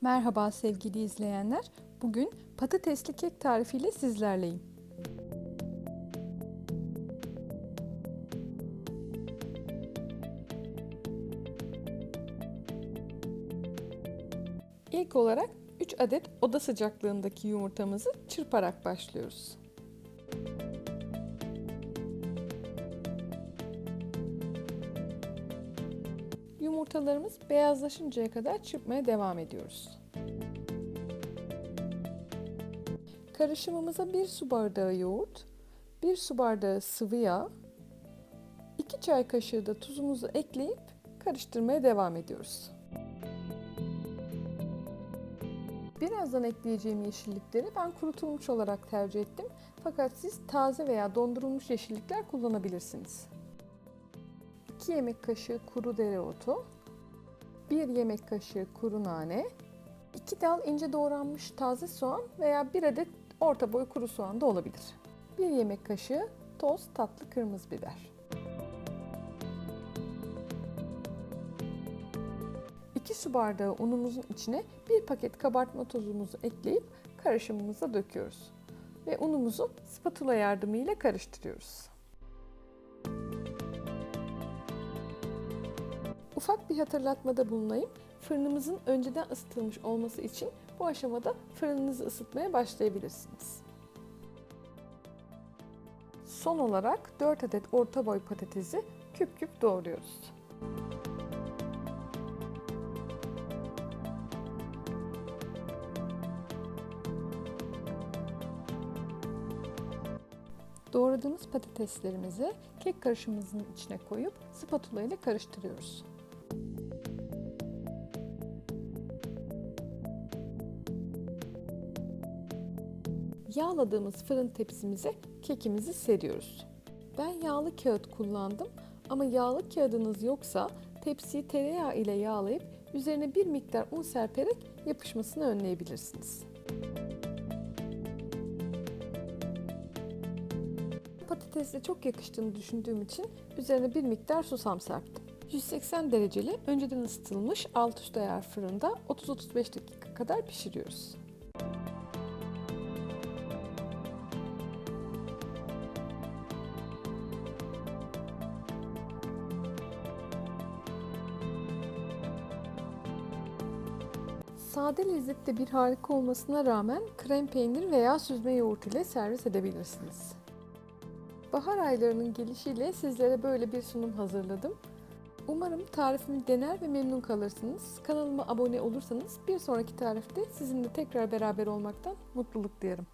Merhaba sevgili izleyenler. Bugün patatesli kek tarifiyle sizlerleyim. İlk olarak 3 adet oda sıcaklığındaki yumurtamızı çırparak başlıyoruz. Yumurtalarımız beyazlaşıncaya kadar çırpmaya devam ediyoruz. Karışımımıza 1 su bardağı yoğurt, 1 su bardağı sıvı yağ, 2 çay kaşığı da tuzumuzu ekleyip karıştırmaya devam ediyoruz. Birazdan ekleyeceğim yeşillikleri ben kurutulmuş olarak tercih ettim. Fakat siz taze veya dondurulmuş yeşillikler kullanabilirsiniz. 2 yemek kaşığı kuru dereotu, 1 yemek kaşığı kuru nane, 2 dal ince doğranmış taze soğan veya 1 adet orta boy kuru soğan da olabilir. 1 yemek kaşığı toz tatlı kırmızı biber. 2 su bardağı unumuzun içine 1 paket kabartma tozumuzu ekleyip karışımımıza döküyoruz. Ve unumuzu spatula yardımıyla karıştırıyoruz. Ufak bir hatırlatmada bulunayım. Fırınımızın önceden ısıtılmış olması için bu aşamada fırınınızı ısıtmaya başlayabilirsiniz. Son olarak 4 adet orta boy patatesi küp küp doğruyoruz. Doğradığımız patateslerimizi kek karışımımızın içine koyup spatula ile karıştırıyoruz. Yağladığımız fırın tepsimize kekimizi seriyoruz. Ben yağlı kağıt kullandım ama yağlı kağıdınız yoksa tepsiyi tereyağı ile yağlayıp üzerine bir miktar un serperek yapışmasını önleyebilirsiniz. Patatesle çok yakıştığını düşündüğüm için üzerine bir miktar susam serptim. 180 dereceli önceden ısıtılmış alt üst ayar fırında 30-35 dakika kadar pişiriyoruz. Sade lezzette bir harika olmasına rağmen krem peynir veya süzme yoğurt ile servis edebilirsiniz. Bahar aylarının gelişiyle sizlere böyle bir sunum hazırladım. Umarım tarifimi dener ve memnun kalırsınız. Kanalıma abone olursanız bir sonraki tarifte sizinle tekrar beraber olmaktan mutluluk duyarım.